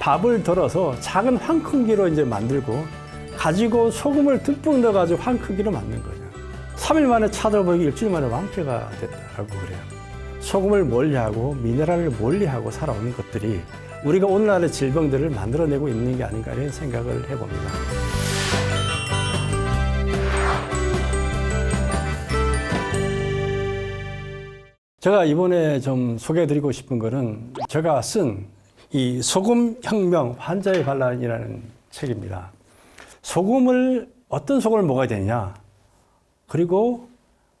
밥을 덜어서 작은 한 크기로 이제 만들고 가지고 소금을 듬뿍 넣어가지고 한 크기로 만든 거죠. 3일 만에 찾아보기 일주일 만에 완쾌가 됐다라고 그래요. 소금을 멀리하고 미네랄을 멀리하고 살아오는 것들이 우리가 오늘날의 질병들을 만들어내고 있는 게 아닌가 이런 생각을 해봅니다. 제가 이번에 좀 소개해드리고 싶은 거는 제가 쓴 이 소금 혁명 환자의 반란이라는 책입니다. 소금을 어떤 소금을 먹어야 되냐? 그리고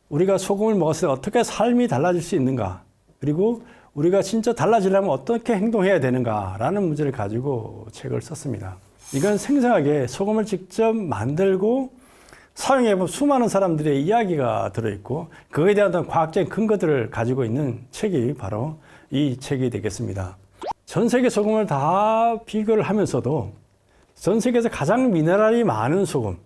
우리가 소금을 먹었을 때 어떻게 삶이 달라질 수 있는가? 그리고 우리가 진짜 달라지려면 어떻게 행동해야 되는가라는 문제를 가지고 책을 썼습니다. 이건 생생하게 소금을 직접 만들고 사용해본 수많은 사람들의 이야기가 들어있고 그에 대한 과학적인 근거들을 가지고 있는 책이 바로 이 책이 되겠습니다. 전 세계 소금을 다 비교를 하면서도 전 세계에서 가장 미네랄이 많은 소금,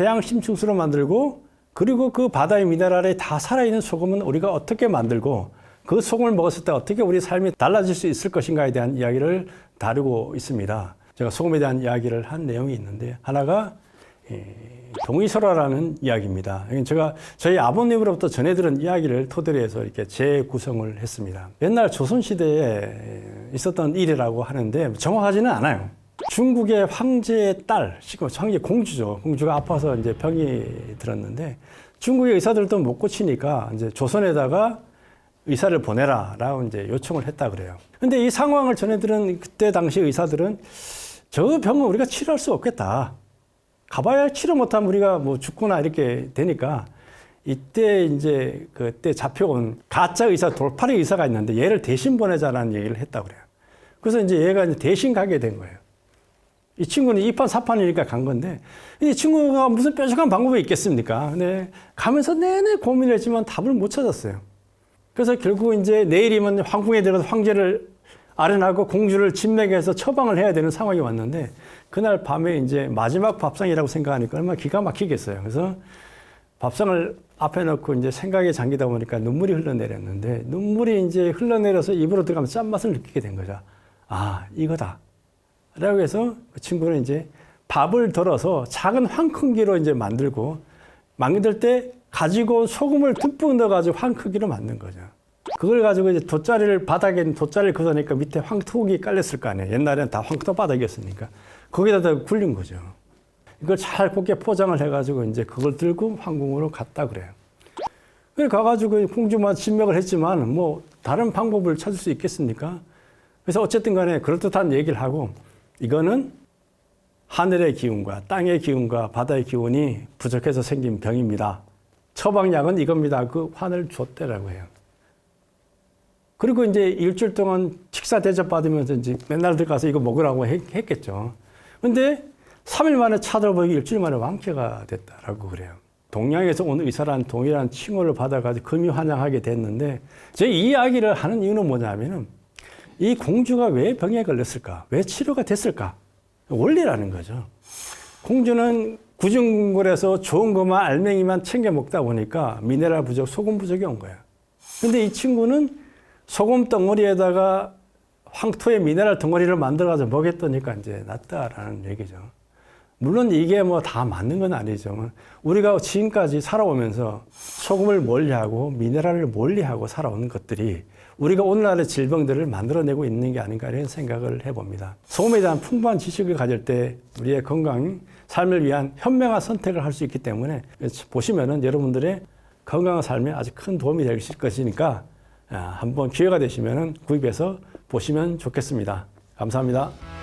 해양 심층수로 만들고 그리고 그 바다의 미네랄이 다 살아있는 소금은 우리가 어떻게 만들고 그 소금을 먹었을 때 어떻게 우리 삶이 달라질 수 있을 것인가에 대한 이야기를 다루고 있습니다. 제가 소금에 대한 이야기를 한 내용이 있는데 하나가 동의설화라는 이야기입니다. 제가 저희 아버님으로부터 전해 들은 이야기를 토대로 해서 이렇게 재구성을 했습니다. 옛날 조선시대에 있었던 일이라고 하는데 정확하지는 않아요. 중국의 황제의 딸, 지금 황제 공주죠. 공주가 아파서 이제 병이 들었는데 중국의 의사들도 못 고치니까 이제 조선에다가 의사를 보내라라고 이제 요청을 했다 그래요. 근데 이 상황을 전해들은 그때 당시 의사들은 저 병은 우리가 치료할 수 없겠다. 가봐야 치료 못하면 우리가 뭐 죽거나 이렇게 되니까 이때 이제 그때 잡혀온 가짜 의사 돌팔이 의사가 있는데 얘를 대신 보내자라는 얘기를 했다 그래요. 그래서 이제 얘가 이제 대신 가게 된 거예요. 이 친구는 이판 사판이니까 간 건데 이 친구가 무슨 뾰족한 방법이 있겠습니까? 근데 가면서 내내 고민을 했지만 답을 못 찾았어요. 그래서 결국 이제 내일이면 황궁에 들어가서 황제를 아련하고 공주를 진맥해서 처방을 해야 되는 상황이 왔는데 그날 밤에 이제 마지막 밥상이라고 생각하니까 얼마나 기가 막히겠어요. 그래서 밥상을 앞에 놓고 이제 생각에 잠기다 보니까 눈물이 흘러내렸는데 눈물이 이제 흘러내려서 입으로 들어가면 짠맛을 느끼게 된 거죠. 아, 이거다. 라고 해서 그 친구는 이제 밥을 덜어서 작은 한 크기로 이제 만들고 만들 때 가지고 온 소금을 듬뿍 넣어가지고 한 크기로 만든 거죠. 그걸 가지고 이제 돗자리를 바닥에 돗자리를 걷어내니까 밑에 황토기 깔렸을 거 아니에요. 옛날에는 다 황토 바닥이었으니까 거기다 굴린 거죠. 이걸 잘 곱게 포장을 해가지고 이제 그걸 들고 황궁으로 갔다 그래요. 그래 가가지고 공주만 진맥을 했지만 뭐 다른 방법을 찾을 수 있겠습니까? 그래서 어쨌든 간에 그럴듯한 얘기를 하고 이거는 하늘의 기운과 땅의 기운과 바다의 기운이 부족해서 생긴 병입니다. 처방약은 이겁니다. 그 환을 줬대라고 해요. 그리고 이제 일주일 동안 식사 대접 받으면서 이제 맨날 들어가서 이거 먹으라고 했, 겠죠 근데 3일 만에 찾아보기 일주일 만에 완쾌가 됐다라고 그래요. 동양에서 온 의사란 동일한 칭호를 받아가지고 금이 환영하게 됐는데 제 이야기를 하는 이유는 뭐냐면은 이 공주가 왜 병에 걸렸을까? 왜 치료가 됐을까? 원리라는 거죠. 공주는 구중굴에서 좋은 것만 알맹이만 챙겨 먹다 보니까 미네랄 부족, 소금 부족이 온 거야. 근데 이 친구는 소금 덩어리에다가 황토의 미네랄 덩어리를 만들어가지고 먹였더니까 이제 낫다라는 얘기죠. 물론 이게 뭐 다 맞는 건 아니죠. 우리가 지금까지 살아오면서 소금을 멀리하고 미네랄을 멀리하고 살아오는 것들이 우리가 오늘날의 질병들을 만들어내고 있는 게 아닌가 이런 생각을 해봅니다. 소금에 대한 풍부한 지식을 가질 때 우리의 건강, 삶을 위한 현명한 선택을 할 수 있기 때문에 보시면은 여러분들의 건강한 삶에 아주 큰 도움이 될 것이니까 한번 기회가 되시면은 구입해서 보시면 좋겠습니다. 감사합니다.